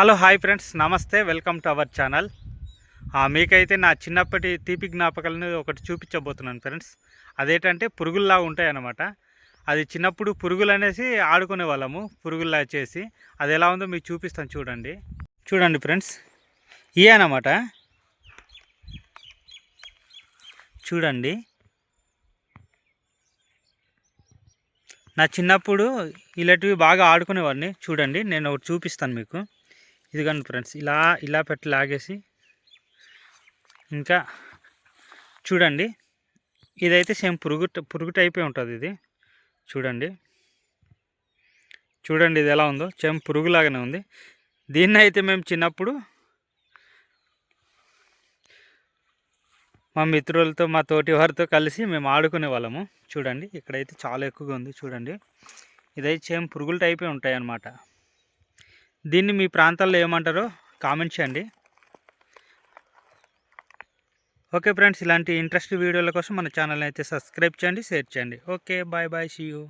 Hello hi friends. నమస్తే welcome to our channel. మీకైతే నా చిన్నప్పటి తీపి జ్ఞాపకాలను ఒకటి చూపించబోతున్నాను ఫ్రెండ్స్. అదేంటంటే పురుగుల్లా ఉంటాయన్నమాట. అది చిన్నప్పుడు పురుగులు అనేసి ఆడుకునే వాళ్ళము పురుగుల్లా చేసి. అది ఎలా ఉందో మీకు చూపిస్తాను చూడండి. చూడండి ఫ్రెండ్స్. ఇవే అన్నమాట. చూడండి. నా చిన్నప్పుడు ఇలాంటివి బాగా ఆడుకునేవాడిని. చూడండి నేను ఒకటి చూపిస్తాను మీకు. ఇదిగోండి ఫ్రెండ్స్ ఇలా ఇలా పెట్టి లాగేసి ఇంకా చూడండి ఇదైతే సేమ్ పురుగు పురుగు టైపే ఉంటుంది ఇది. చూడండి. చూడండి ఇది ఎలా ఉందో సేమ్ పురుగులాగానే ఉంది. దీన్ని అయితే మేము చిన్నప్పుడు మా మిత్రులతో మా తోటి వారితో కలిసి మేము ఆడుకునే వాళ్ళము. చూడండి ఇక్కడైతే చాలా ఎక్కువగా ఉంది చూడండి. ఇదైతే సేమ్ పురుగుల టైపే ఉంటాయి అన్నమాట దీన్ని మీ ప్రాంతాల్లో ఏమంటారో కామెంట్ చేయండి. ఓకే ఫ్రెండ్స్ ఇలాంటి ఇంట్రెస్ట్ వీడియోల కోసం మన ఛానల్ని అయితే సబ్స్క్రైబ్ చేయండి షేర్ చేయండి. Okay bye bye see you